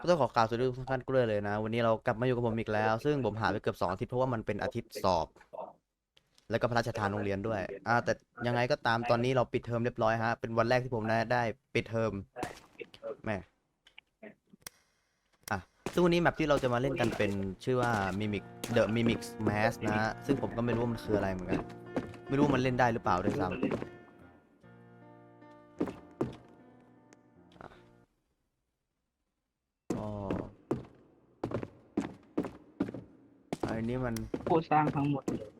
ก็ต้องขอกล่าวสวัสดีทุกท่านกล้วยเลยนะ วันนี้เรากลับมาอยู่กับผมอีกแล้ว ซึ่งผมหายไปเกือบสองอาทิตย์เพราะว่ามันเป็นอาทิตย์สอบ แล้วก็พระราชทานโรงเรียนด้วย อ่า แต่ยังไงก็ตามตอนนี้เราปิดเทอมเรียบร้อยฮะ เป็นวันแรกที่ผมได้ได้ปิดเทอมแม่อะซึ่งวันนี้แมปที่เราจะมาเล่นกันเป็นชื่อว่า Mimic The Mimic Mask นะฮะซึ่งผมก็ไม่รู้ว่ามันคืออะไรเหมือนกัน ไม่รู้มันเล่นได้หรือเปล่าด้วยซ้ำ นนี้มันผู้สร้างทั้งหมดเลย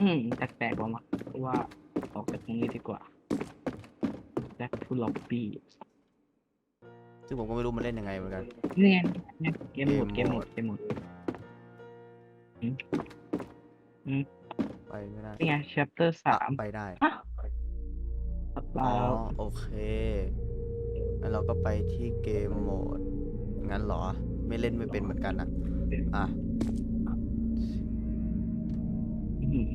อืมแปลกๆออกมาว่าออกจากตรงนี้ดีกว่า back to lobby ซึ่งผมก็ไม่รู้มันเล่นยังไงเหมือนกัน เนี่ยเนี่ยเกมโหมดเกเกมมโหโหมมดดเกมโหมดไปไม่ได้นี่ไง chapter สามไปได้ฮะอ๋อแล้วโอเคงั้นเราก็ไปที่เกมโหมด งั้นเหรอ ไม่เล่นไม่เป็นเหมือนกันนะ อะอื้อหือ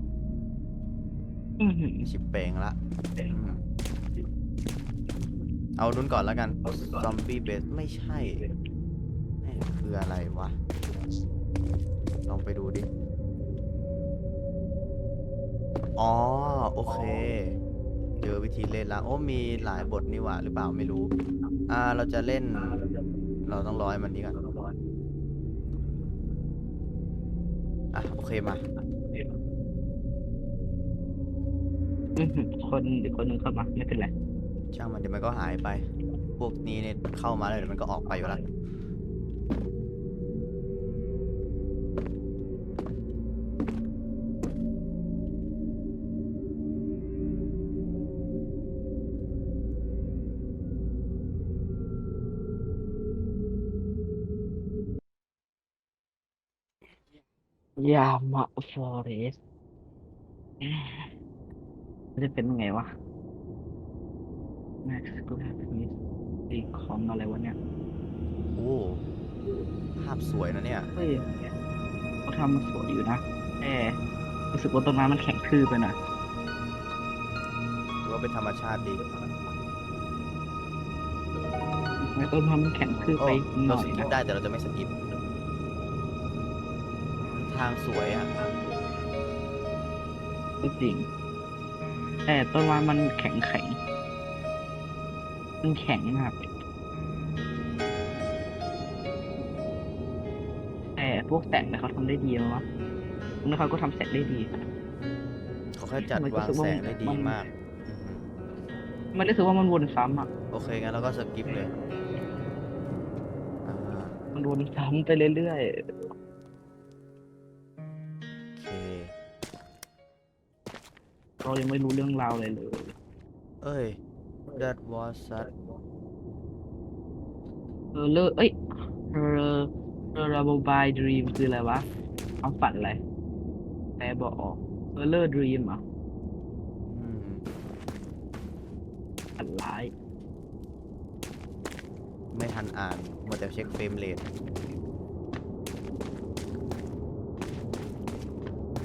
อือหือชิปเปงละอืมเอานุ่นก่อนแล้วกัน ซอมบี้เบสไม่ใช่แม่งคืออะไรวะ ลองไปดูดิ อ๋อ โอเค เจอวิธีเล่นแล้วโอ้มีหลายบทนี่หว่า หรือเปล่าไม่รู้ อ่า เราจะเล่น เราต้องร้อยมันนี้ก่อน อะโอเคมา อื้อหือคนอีกคนหนึ่งเข้ามาไม่เป็นไร ช่างมันเดี๋ยวมันก็หายไป พวกนี้เนี่ยเข้ามาแล้วเดี๋ยวมันก็ออกไปอยู่แล้ว ยามาฟอเรสมันจะเป็นยังไงวะ Max g r a p h i s ดีคอมอะไรวะเนี่ย โอ้ภาพสวยนะเนี่ย เฮ้ยเขาทำมาสวยอยู่นะแต่รู้สึกว่าต้นไม้มันแข็งทื่อไปหน่อยถือว่าเป็นธรรมชาติดีไม้ต้นไม้มันแข็งทื่อโอ้ไปหเราน่อสยกิปนะได้แต่เราจะไม่สกิป ทางสวยอะก็จริง แต่ต้นไม้มันแข็งแข็งมันแข็งมากแต่พวกแสงเนี่ยเขาทำได้ดีแล้ววะแล้วเขาก็ทำแสงได้ดีเขาแค่จัดมันรู้วางสึกว่าแสงได้ดีมันมากอือหือมันรู้สึกว่ามันวนซ้ำอะ โอเคงั้นเราก็สกิปเลยอ่ามันวนซ้ำไปเรื่อยโเรายังไม่รู้เรื่องราวอะไรเลย เอ้ย that was that เออเลอเอ้ยเออเออระบบายดรีมคืออะไรวะความฝันอะไรแปลบอกออกเออเลอร์ดรีมอะอืมฝันร้าย ไม่ทันอ่านมัวแต่เช็คเฟรมเรท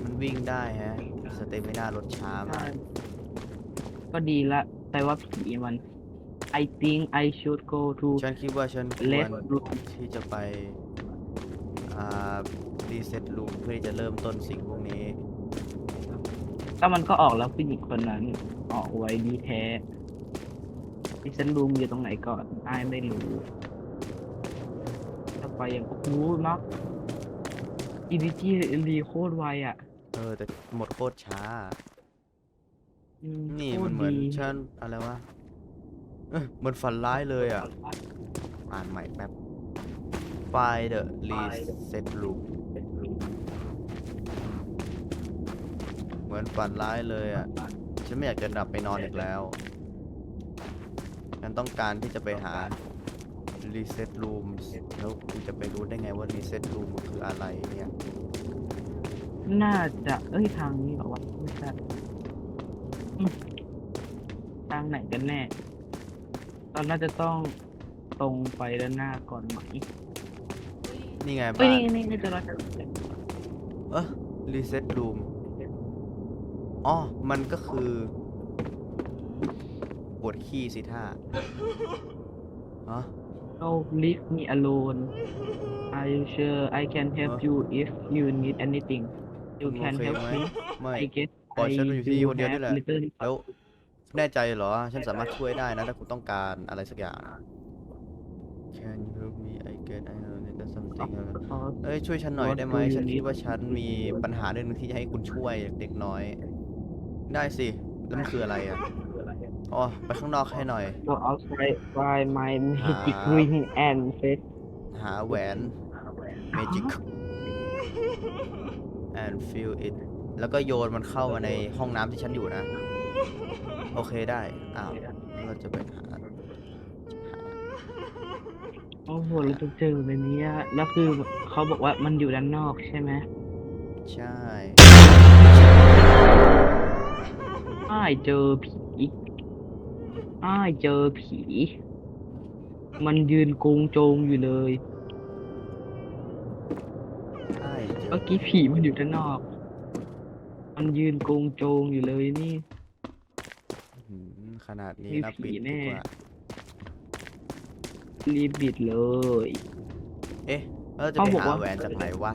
มันวิ่งได้ฮะ สเตมิน่ารถช้ามากก็ดีละแต่ว่าผีมัน I think I should go to ฉันคิดว่าฉันคว Let's ร look ที่จะไปอ่ารีเซ็ตรูมเพื่อที่จะเริ่มต้นสิ่งพวกนี้ถ้ามันก็ออกแล้วผู้หญิงคนนั้น ออกไว้ดีแท้ดิฉันรูมอยู่ตรงไหนก่อนไอ้ายไม่รู้จะไปอย่างโอ้โหเนาะอีดิจี้รีโคตรไวอะ เออแต่หมดโคตรช้า อืนี่โคมัตนรเหมือนดีฉันอะไรวะเอ้ยเหมือนฝันร้ายเลยอะ อ่านใหม่แป๊บ Find the reset room เหมือนฝันร้ายเลยอะ ฉันไม่อยากจะกลับไปนอนอีกแล้ว ฉันต้องการที่จะไปหา reset room แล้วคุณจะไปรู้ได้ไงว่า reset room มันคืออะไรเนี่ย น่าจะ เอ้ยทางนี้เหรอวะไม่ใช่อืมทางไหนกันแน่เราน่าจะต้องตรงไปด้านหน้าก่อนไหมนี่ไงเอ้ยบ้านนี่นี่นี่จะเราจะเออ reset room อ๋อ มันก็คือปวดขี้สิท่าฮะ no leave me alone Are you sure I can help you if you need anything You มึง can โอเค help ไหม me ไม่ I guess ปล่อย I ฉันอยู่ที่ do คนเดียวนี่ have แหละ little แล้วแน่ใจเหรอ ฉันสามารถช่วยได้นะ ถ้าคุณต้องการอะไรสักอย่าง Can you help me I get I know that something เอ้ยช่วยฉันหน่อย What ได้ไหม do you ฉันคิด need? ว่าฉันมีปัญหาเรื่องหนึงที่จะให้คุณช่วยเด็กน้อย ได้สิ แล้วมันคืออะไรอะอ๋อไปข้างนอกให้หน่อย Go outside by my magic หา ring and face หาแหวน magic and feel it แล้วก็โยนมันเข้ามาในห้องน้ำที่ฉันอยู่นะ โอเคได้ อ้าวแล้วเราจะไปหาโอ้โหเราจะเจอแบบนี้อะแล้วคือเขาบอกว่ามันอยู่ด้านนอกใช่ไหมใช่อ้ายเจอผีอ้ายเจอผี มันยืนโกงโจงอยู่เลย มื่อกี้ผีมันอยู่ด้านนอก มันยืนโกงโจงอยู่เลยนี่หืมขนาดนี้มีนะผีปิดแน่ ดีกว่ารีบบิดเลย เอ๊ะแล้วเราจะเขาไปบอกหาว่า แหวนจากไหนวะ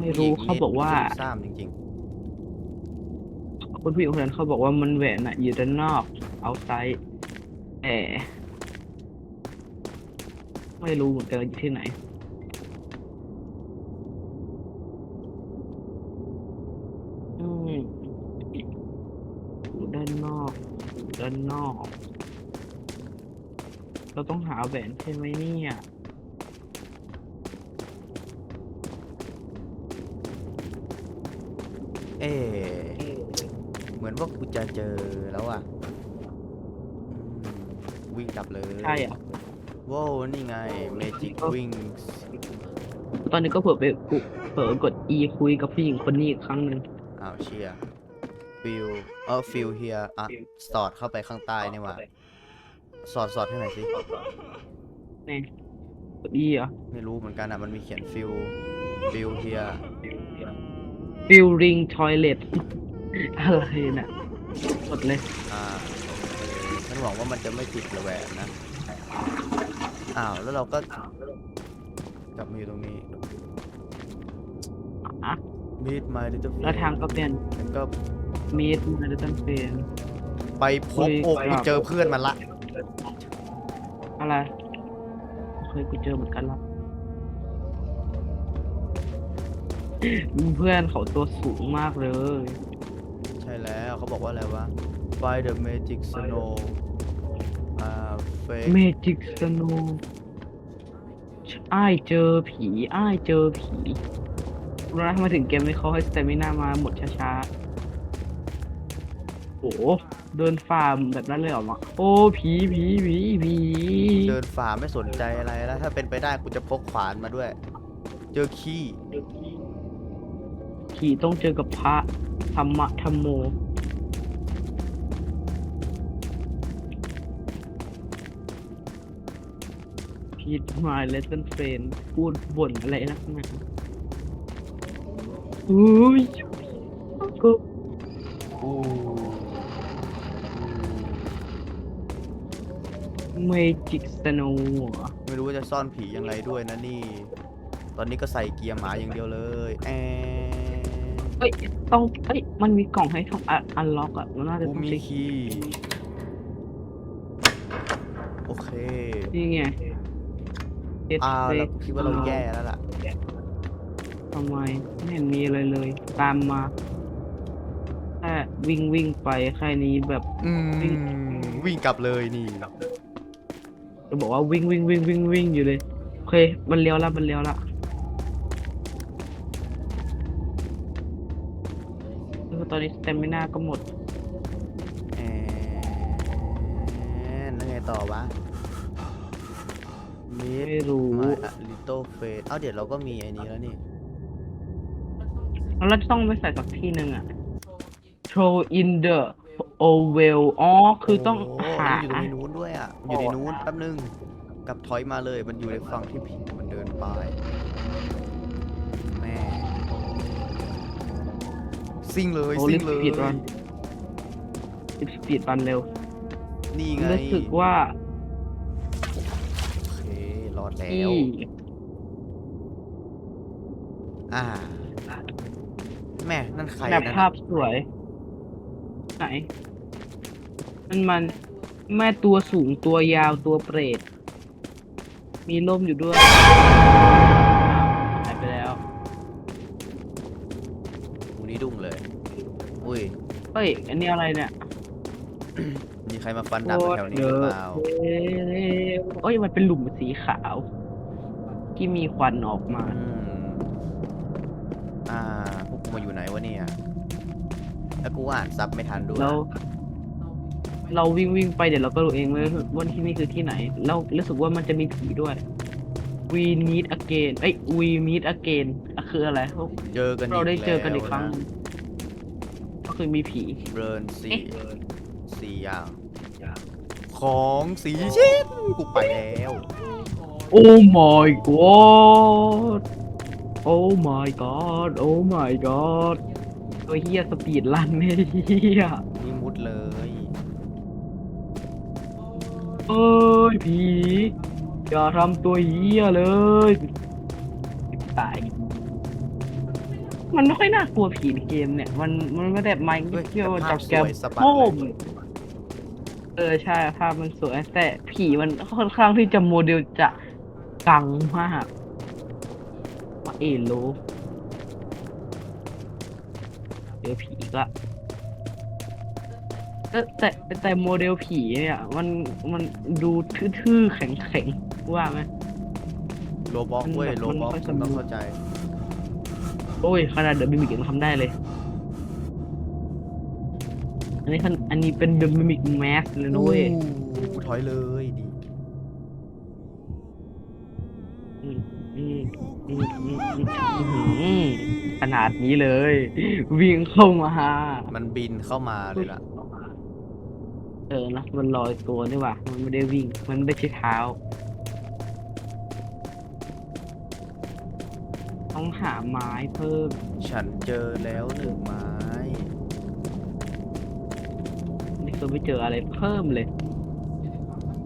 ไม่รู้ผู้หญิงเขาบอกว่านี่ซุ่มซ่ามจริงคนผู้หญิงคนนั้นเขาบอกว่ามันแหวนอะอยู่ด้านนอกเอาไซด์แต่ไม่รู้เหมือนกันว่าอยู่ที่ไหน อืมอยู่ด้านนอกอยู่ ด้านนอก เราต้องหาแหวนใช่ไหมเนี่ยๆเอ๊ะเหมือนว่ากูจะเจอแล้วอะอืมวิ่งกลับเลยใช่อะ ว้าวนี่ไง Magic ก็ Wings ตอนนี้ก็เผลอไปกุเผลอกด E คุยกับผู้หญิงคนนี้อีกครั้งหนึ่งอ้าวเชีย ฟิลเออฟิลเฮียอะสอดเข้าไปข้างใต้นี่หว่าสอดสอดให้หน่อยสิ นี่กด E เหรอไม่รู้เหมือนกันอะ มันมีเขียนฟิลฟิลเฮีย building toilet อะไรน่ะกดเลย อ่าโอเคฉันหวังว่ามันจะไม่ติดระแหวนนะ อ้าว แล้วเราก็กลับมาอยู่ตรงนี้อะ Meet my little แล้วทาง friend ก็เป็น แล้วก็ meet my little friend ไปพบคุยโอ้กับกูเจอเพื่อนมันละ อะไรเคยกูเจอเหมือนกันละเพื่อนเขาตัวสูงมากเลย ใช่แล้วเขาบอกว่าอะไรวะ By the magic snow อ่า fake Magic Snow อ้ายเจอผีอ้ายเจอผีรู้นะมาถึงเกมนี้เขาให้สเตมินามาหมดช้าๆโอ้โห เดินฟาร์มแบบนั้นเลยเหรอมะโอ้ผีผีผีผีเดินฝ่าไม่สนใจอะไรแล้ว ถ้าเป็นไปได้กูจะพกขวานมาด้วย เจอขี้ผีต้องเจอกับพระธรรมะธรรมโม พีทมาเลสเ n นเฟรนพูดบ่นอะไรนักหนาอุ้ยก็อู้ เมจิกสโนว์ไม่รู้ว่าจะซ่อนผียังไงด้วยนะนี่ ตอนนี้ก็ใส่เกียร์หมาอย่างเดียวเลยแอนเอ้ย ต้องเอ้ย มันมีกล่องให้ทำอันล็อกอะมันน่าจะกูต้องมีใช้คีย์โอเค นี่ไง Get อ้าวแล้ว Fake กูคิดว่าเราแย่แล้วล่ะ ทำไมไม่เห็นมีอะไรเลย ตามมาแค่วิ่งวิ่งไปแค่นี้แบบ อืม วิ่งวิ่งกลับเลยนี่ จะบอกว่าวิ่งวิ่งวิ่งวิ่งวิ่งอยู่เลยโอเค มันเลี้ยวละมันเลี้ยวละแล้วตอนนี้สเตมินาก็หมดแอนแล้วไงต่อวะมิดไม่รู้มาอะลิตเติ้ลเฟสเอ้าเดี๋ยวเราก็มีไอ้นี้แล้วนี่แล้วเราจะต้องไปใส่สักที่หนึ่งอะ throw in the oval อ๋อคือต้องโหามันอยู่ในนู้นด้วย อะอยู่ในนู้นแป๊บนึงกลับถอยมาเลยมันอยู่ในฝั่งที่ผีมันเดินไปแม่ซิ่งเลยโอ้ซิ่รีงบเลย speed run รีบสปีดรันเร็ว นี่ไงรู้สึกว่าอดแล้ว ที่อ่า แม่นั่นใครแบบนั่นภาพสวย ไหน มันมัน แม่ตัวสูงตัวยาวตัวเปรต มีล่มอยู่ด้วยอ้าวหายไปแล้วกูนี่ดุ้งเลย อุ้ย เฮ้ย อันนี้อะไรเนี่ยมีใครมาฟันดาบแถวนี้หรือเปล่าโอ้ยมันเป็นหลุมสีขาว ที่มีควันออกมาอืมอ่า พวกกูมาอยู่ไหนวะเนี่ย แล้วกูอ่านซับไม่ทันด้วยแล้ว เราวิ่งวิ่งไปเดี๋ยวเราก็รู้เองเลยว่าที่นี่คือที่ไหนแล้วรู้สึกว่ามันจะมีผีด้วย we meet again เอ้ย we meet again อะคืออะไรเจอกันเราได้เจอกันอีกแล้วครั้งนะก็คือมีผีเบิร์นสี่เอ๊ะสี่อย่าง ของสีชิ้นกูไปแล้ว โอ้ my god โอ้ my god โอ้ my god ตัวเฮียสปีดลันไม่เฮียนี่มุดเลย เอ้ยผีอย่าทำตัวเฮียเลยตาย มันไม่ค่อยน่ากลัวผีในเกมเนี่ย มันมันไม่ได้ไมค์เฮ้ยเที่ยวแต่ภาจัพบสแกมวยสะบัดโป้เลยมเออใช่ภาพมันสวยแต่ผีมันค่อนข้างที่จะโมเดลจะกังมากว่าเอโลเจอผีอีกละ เออแต่แต่แต่โมเดลผีเนี่ยมันมันดูทื่อๆแข็งๆว่าไหม โลบ็อกมันเว้ยแบบโลมันบ็อกค่อยคุณต้องสมูทเข้าใจ โอ้ยขนาดเดอะมิมิกยังทำได้เลย อันนี้ขนอันนี้เป็นเดอะมิมิกแมสเลยนะเว้ย อู้กูถอยเลยดีอืมอืมอืมอืมอืมอืมขนาดนี้เลย วิ่งเข้ามามันบินเข้ามาเลยล่ะ เออนะมันลอยตัวนี่หว่ามันไม่ได้วิ่ง มันไม่ใช่เท้า ต้องหาไม้เพิ่ม ฉันเจอแล้วหนึ่งไม้ นี่คือไม่เจออะไรเพิ่มเลย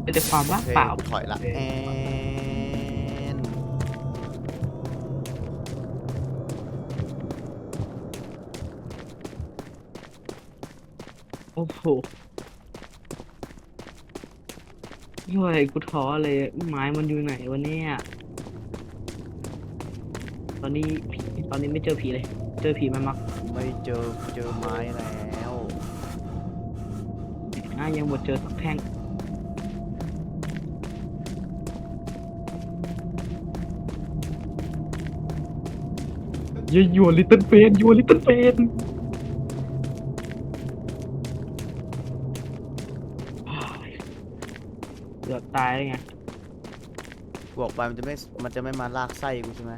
เป็นแต่ความว่างโอเคเปล่ากูถอยละแอนโอ้โห เฮ้ยกูท้อเลยไม้มันอยู่ไหนวะเนี่ยตอนนี้ผีตอนนี้ไม่เจอผีเลย เจอผีมันมักไม่เจอเจอไม้แล้วอะยังหมดเจอสักแท่งอย่าหยวนลิตเติ้ลเฟนหยวนลิตเติ้ลเฟน เกือบตายแล้วไงบอกไปมันจะไม่ มันจะไม่มาลากไส้กูใช่ไหม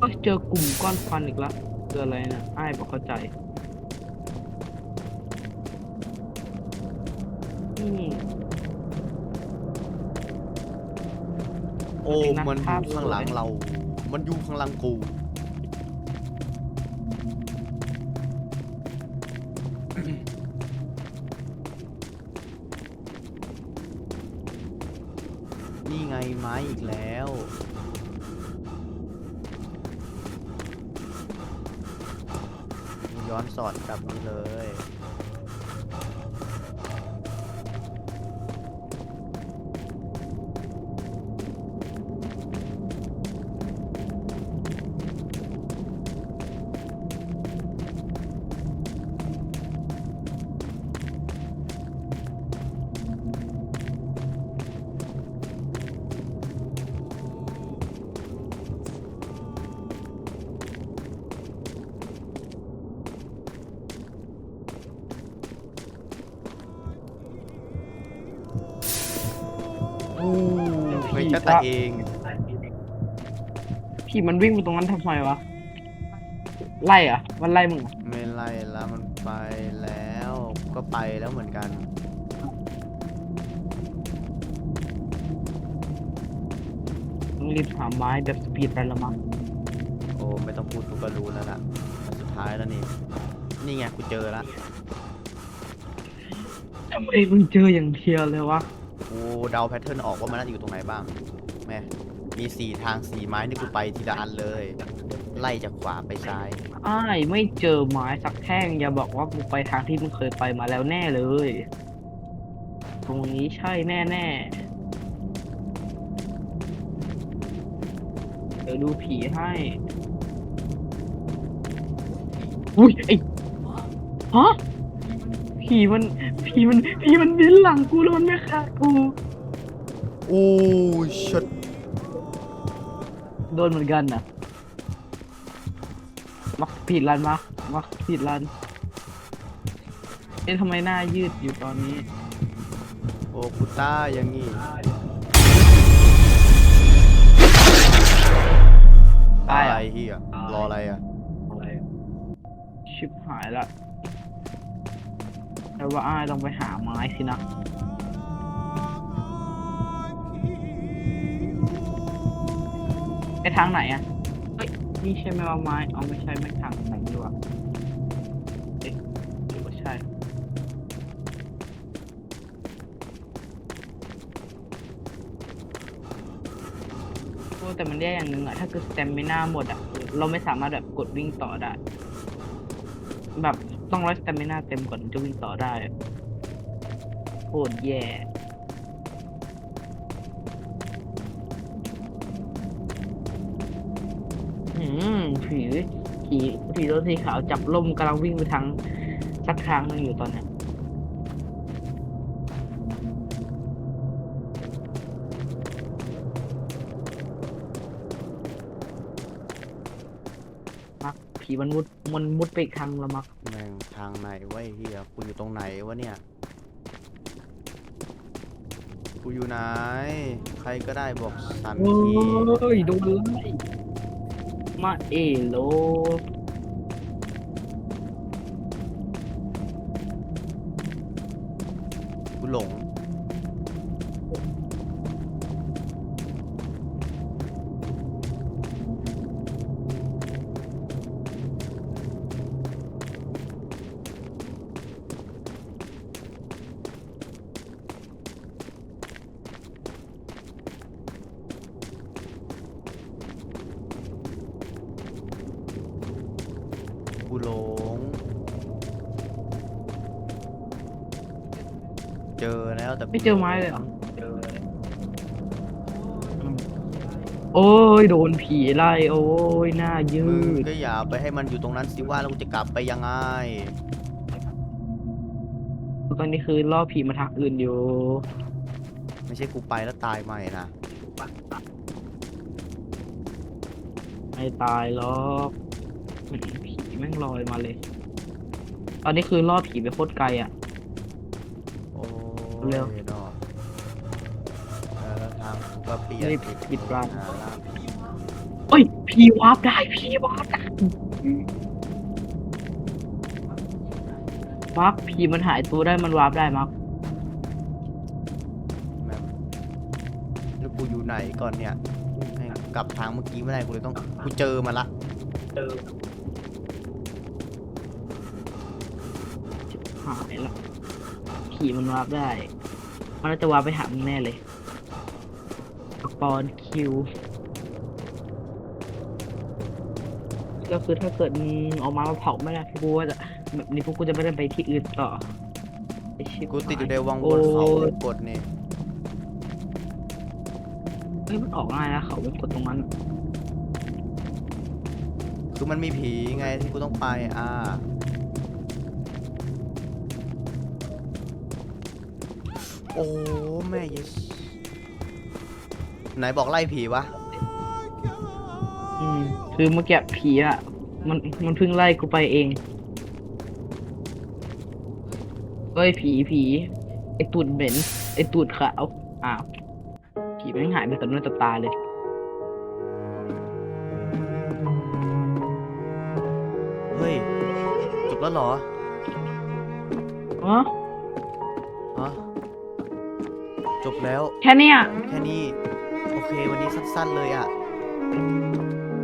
ก็เจอกลุ่มก้อนควันอีกแล้วเจออะไรนะอ้ายบอกเข้าใจอืมโอ้ มัมันนเป็นนักอภาพยู่ข้างหลังสวยเรา มันอยู่ข้างหลังกู ไงไม้อีกแล้ว ย้อนสอดกลับนี้เลย เฮ้ยจะตายเองพี่มันวิ่งไปตรงนั้นทำไมวะ ไล่เหรอะมันไล่มึงเหรอไม่ไล่แล้วมันไปแล้ว ก็ไปแล้วเหมือนกันมึงรีบหาไม้แบบสปีดรันละมั้งโอ้ไม่ต้องพูดกูก็รู้แล้วล่ะอันสุดท้ายแล้วนี่นี่ไงกูเจอละำไมมึงเจออย่างเดียวเลยวะ กูเดาแพทเทิร์นออกว่ามันน่าจะอยู่ตรงไหนบ้างแม่มีสี่ทางสี่ไม้นี่กูไปทีละอันเลย ไล่จากขวาไปซ้าย อ้ายไม่เจอไม้สักแท่งอย่าบอกว่ามึงไปทางที่มึงเคยไปมาแล้วแน่เลย ตรงนี้ใช่แน่แน่ๆเดี๋ยวดูผีให้ อุ้ยไอ้ฮะ ผีมันผีมันผีมันบินหลังกูแล้วมันไม่ฆ่ากู โอ้ชัดโดนเหมือนกันนะมักผิดรันมามักผิดรันเอ๊ะทำไมหน้ายืดอยู่ตอนนี้ โอ้กูต้าอย่างงี้ตายอะไรอะเฮียรออะไรอะ ชิบหายละ แต่ว่าอ้ายต้องไปหาไม้สินะไปทางไหนอะ เฮ้ย นี่ใช่ไหมว่าไม้เอาไม่ใช่ไม่ทางไหนดีวะเอ๊ะหรือว่าใช่ โอ้แต่มันแย่อย่างหนึ่งอะถ้าเกิดสเต็มไม่น่าหมดอะเราไม่สามารถแบบกดวิ่งต่อได้ แบบ ต้องร้อยสเตมไม่น่าเต็มก่อนถึงจะวิ่งต่อได้โคตรแย่หืมผีผีผีตัวสีขาวจับล่มกำลังวิ่งไปทางสักทางหนึงอยู่ตอนเนี้ย ผีมันมุดมันมุดไปอีกทางละมักแม่งทางไหนวะไอ้เฮียกูอยู่ตรงไหนวะเนี่ย กูอยู่ไหน ใครก็ได้บอกสันโอ้ทียโดนไล่มาเอโล เจอแล้วแต่กูไม่เจอไม้เลยเหรออืมโอ้ยโดนผีไล่โอ้ยหน้ายืมึงดก็อย่าไปให้มันอยู่ตรงนั้นสิว่าแล้วกูจะกลับไปยังไง ตอนนี้คือล่อผีมาทางอื่นอยู่ ไม่ใช่กูไปแล้วตายใหม่นะไม่ตายหรอกอืมผีแม่งลอยมาเลย ตอนนี้คือล่อผีไปโคตรไกลอะโอ้ เร็วยดอกแล้วทางกูก็เปลี่ยนรีบผิดปิดร้านหาล่าผีเอ้ยผีวาร์ปได้ผีวาร์ปได้มักผีมันหายตัวได้มันวาร์ปได้มักแม่งแล้วกูอยู่ไหนก่อนเนี่ยแม่งกลับทางเมื่อกี้ไม่ได้กูเลยต้องกูเจอมาละหายละ ผีมันวาร์ปได้มันน่าจะวาร์ปไปหามึงแน่เลยปอนคิว ก็คือถ้าเกิดมึงเออกมามาเผาไม่ได้พวกกูว่าจะแบบนี้พวกกูจะไม่ได้ไปที่อื่นต่อไอ้ชิบกูติดอยู่ในวังบโอ้นเขายกดนี่เฮ้ยมันออกง่ายนะเขาเป็นกดตรงนั้น คือมันมีผีไงที่กูต้องไปอ่า อ้แม่ยิสไหนบอกไล่ผีวะ อืมคือเมื่อกี้ผีอะ มันมันเพิ่งไล่กูไปเองเฮ้ยผีผีไอตูดเหม็นไอตูดขาวอ้าวผีแม่งหายไปต่อหน้าต่อตาเลย เฮ้ย จบแล้วเหรออ๋อฮะ จบแล้ว แค่เนี้ยแค่นี้โอเควันนี้สั้นๆเลยอะ่ะ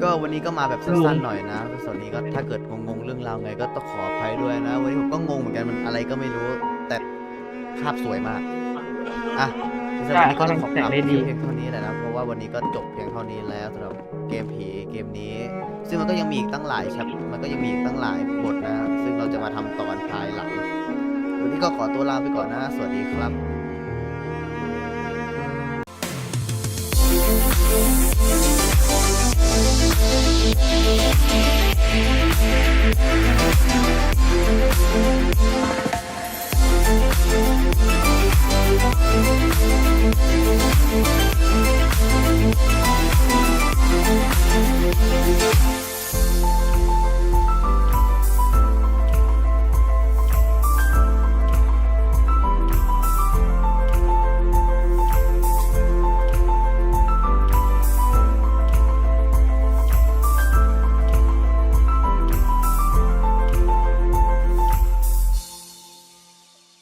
ก็วันนี้ก็มาแบบสั้นๆหน่อยนะส่วนนี้ก็ถ้าเกิดงงๆเรื่องราวไงก็ต้องขออภัยด้วยนะ วันนี้ผมก็งงเหมือนกันมันอะไรก็ไม่รู้ แต่ภาพสวยมากอะสำหรับวันนี้ก็ต้องขอลาไปเพียงเท่านี้แหละนะเพราะว่าวันนี้ก็จบเพียงเท่านี้แล้วสำหรับเกมผีเกมนี้ ซึ่งมันก็ยังมีอีกตั้งหลายชัปมันก็ยังมีอีกตั้งหลายบทนะ ซึ่งเราจะมาทำตอนภายหลังวันนี้ก็ขอตัวลาไปก่อนนะ สวัสดีครับ